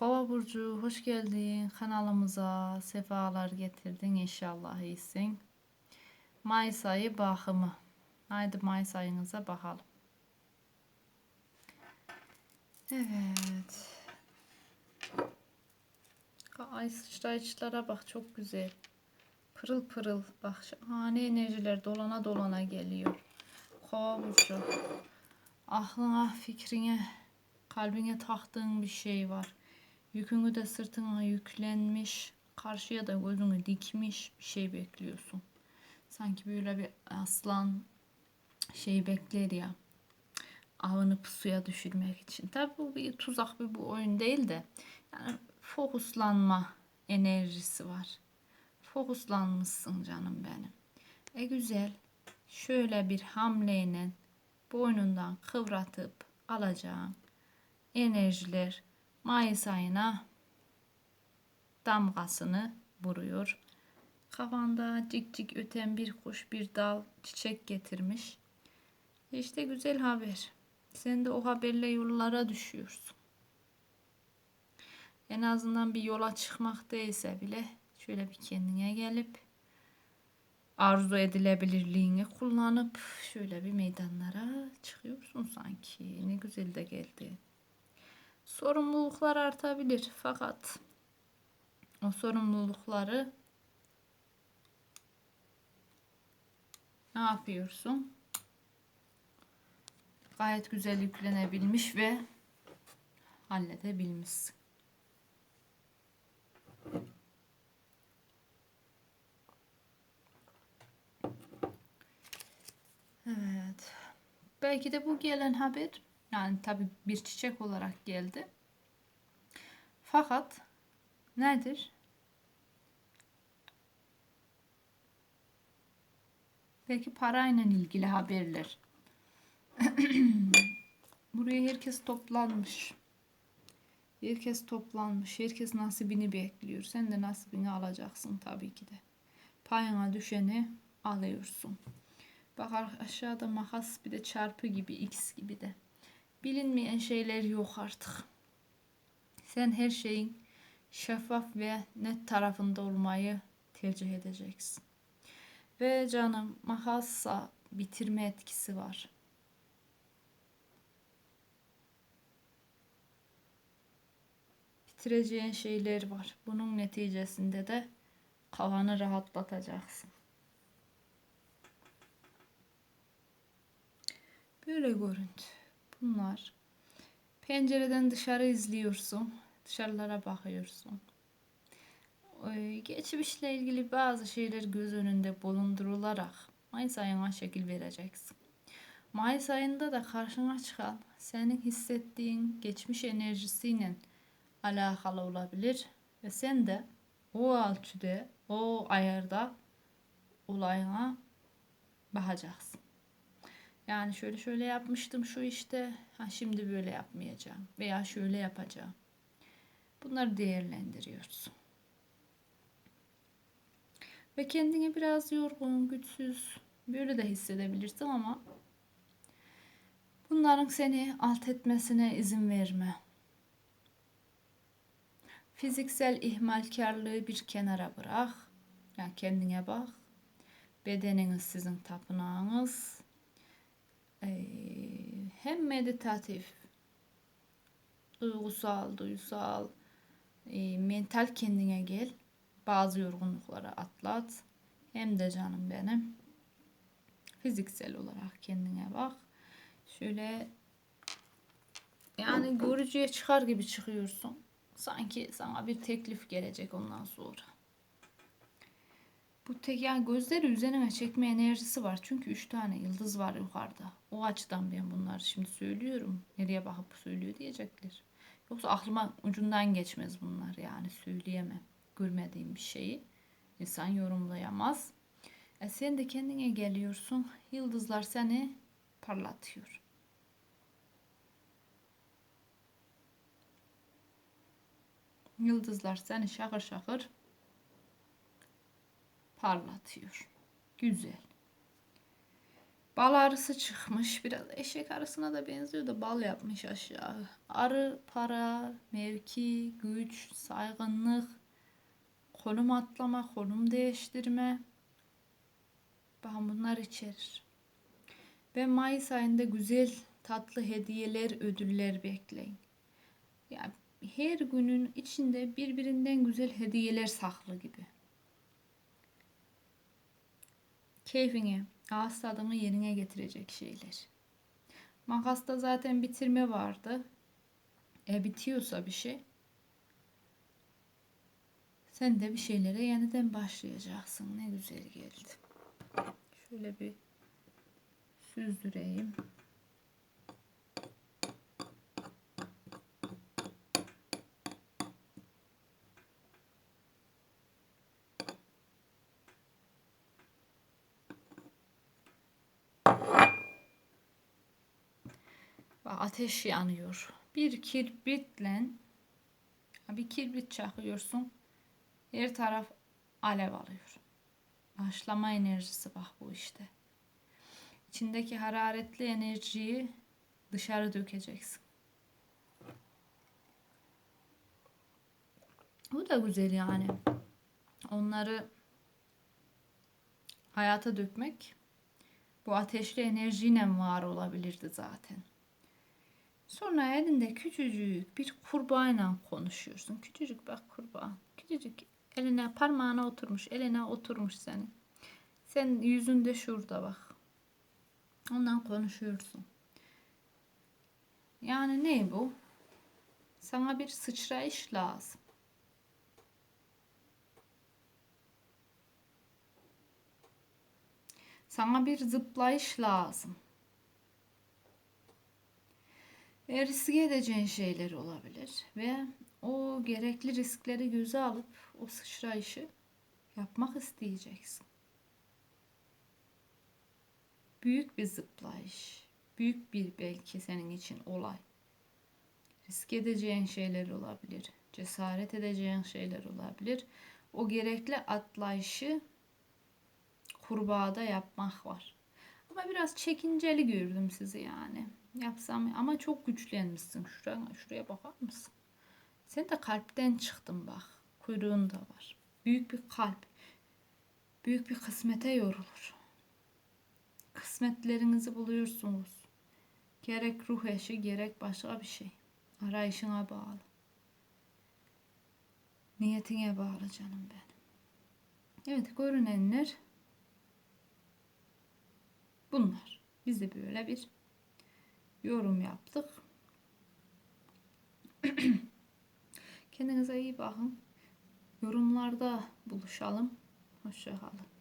Kova Burcu hoş geldin kanalımıza sefalar getirdin inşallah iyisin. Mayıs ayı bakımı. Haydi Mayıs ayınıza bakalım. Evet. Ay sıçrayışlara bak çok güzel. Pırıl pırıl bak şahane enerjiler dolana dolana geliyor. Kova Burcu. Aklına, fikrine, kalbine taktığın bir şey var. Yükünü de sırtına yüklenmiş, karşıya da gözünü dikmiş bir şey bekliyorsun. Sanki böyle bir aslan şey bekler ya. Avını pusuya düşürmek için. Tabi bu bir tuzak bir bu oyun değil de yani fokuslanma enerjisi var. Fokuslanmışsın canım benim. E güzel. Şöyle bir hamleyle boynundan kıvratıp alacağın enerjiler Mayıs ayına damgasını vuruyor. Kafanda cik cik öten bir kuş bir dal çiçek getirmiş. İşte güzel haber. Sen de o haberle yollara düşüyorsun. En azından bir yola çıkmak değilse bile şöyle bir kendine gelip arzu edilebilirliğini kullanıp şöyle bir meydanlara çıkıyorsun sanki. Ne güzel de geldi. Sorumluluklar artabilir fakat o sorumlulukları ne yapıyorsun? Gayet güzel yüklenebilmiş ve halledebilmişsin. Evet. Belki de bu gelen haber yani tabi bir çiçek olarak geldi. Fakat nedir? Belki parayla ilgili haberler. Buraya herkes toplanmış. Herkes toplanmış. Herkes nasibini bekliyor. Sen de nasibini alacaksın tabii ki de. Payına düşeni alıyorsun. Bak aşağıda makas bir de çarpı gibi x gibi de. Bilinmeyen şeyler yok artık. Sen her şeyin şeffaf ve net tarafında olmayı tercih edeceksin. Ve canım makassa bitirme etkisi var. Bitireceğin şeyler var. Bunun neticesinde de kafanı rahatlatacaksın. Böyle görüntü. Bunlar. Pencereden dışarı izliyorsun. Dışarılara bakıyorsun. Geçmişle ilgili bazı şeyler göz önünde bulundurularak Mayıs ayına şekil vereceksin. Mayıs ayında da karşına çıkan senin hissettiğin geçmiş enerjisiyle alakalı olabilir ve sen de o ölçüde, o ayarda olayına bakacaksın. Yani şöyle şöyle yapmıştım şu işte. Ha şimdi böyle yapmayacağım veya şöyle yapacağım. Bunları değerlendiriyorsun. Ve kendini biraz yorgun, güçsüz böyle de hissedebilirsin ama bunların seni alt etmesine izin verme. Fiziksel ihmalkarlığı bir kenara bırak. Yani kendine bak. Bedeniniz sizin tapınağınız hem meditatif, duygusal, duysal, e, mental kendine gel. Bazı yorgunlukları atlat. Hem de canım benim fiziksel olarak kendine bak. Şöyle yani görücüye çıkar gibi çıkıyorsun. Sanki sana bir teklif gelecek ondan sonra. Bu tek yani gözleri üzerine çekme enerjisi var. Çünkü üç tane yıldız var yukarıda. O açıdan ben bunları şimdi söylüyorum. Nereye bakıp söylüyor diyecekler. Yoksa aklıma ucundan geçmez bunlar yani söyleyemem. Görmediğim bir şeyi insan yorumlayamaz. E sen de kendine geliyorsun. Yıldızlar seni parlatıyor. Yıldızlar seni şakır şakır parlatıyor. Güzel. Bal arısı çıkmış. Biraz eşek arısına da benziyor da bal yapmış aşağı. Arı, para, mevki, güç, saygınlık, konum atlama, konum değiştirme. Bakın bunlar içerir. Ve Mayıs ayında güzel tatlı hediyeler, ödüller bekleyin. Yani her günün içinde birbirinden güzel hediyeler saklı gibi. Keyfine, ağız tadını yerine getirecek şeyler. Makasta zaten bitirme vardı. E bitiyorsa bir şey. Sen de bir şeylere yeniden başlayacaksın. Ne güzel geldi. Şöyle bir süzdüreyim. Bak ateş yanıyor. Bir kirpitle bir kibrit çakıyorsun. Her taraf alev alıyor. Başlama enerjisi bak bu işte. İçindeki hararetli enerjiyi dışarı dökeceksin. Bu da güzel yani. Onları hayata dökmek bu ateşli enerjiyle var olabilirdi zaten. Sonra elinde küçücük bir kurbağayla konuşuyorsun. Küçücük bak kurbağa. Küçücük eline parmağına oturmuş. Eline oturmuş senin. Sen yüzünde şurada bak. Ondan konuşuyorsun. Yani ne bu? Sana bir sıçrayış lazım. Sana bir zıplayış lazım. Ve riske edeceğin şeyler olabilir. Ve o gerekli riskleri göze alıp o sıçrayışı yapmak isteyeceksin. Büyük bir zıplayış. Büyük bir belki senin için olay. Risk edeceğin şeyler olabilir. Cesaret edeceğin şeyler olabilir. O gerekli atlayışı kurbağada yapmak var. Ama biraz çekinceli gördüm sizi yani. Yapsam ama çok güçlenmişsin. Şuraya, şuraya bakar mısın? Sen de kalpten çıktın bak. Kuyruğun da var. Büyük bir kalp. Büyük bir kısmete yorulur. Kısmetlerinizi buluyorsunuz. Gerek ruh eşi gerek başka bir şey. Arayışına bağlı. Niyetine bağlı canım benim. Evet görünenler bunlar. Biz de böyle bir yorum yaptık. Kendinize iyi bakın. Yorumlarda buluşalım. Hoşçakalın.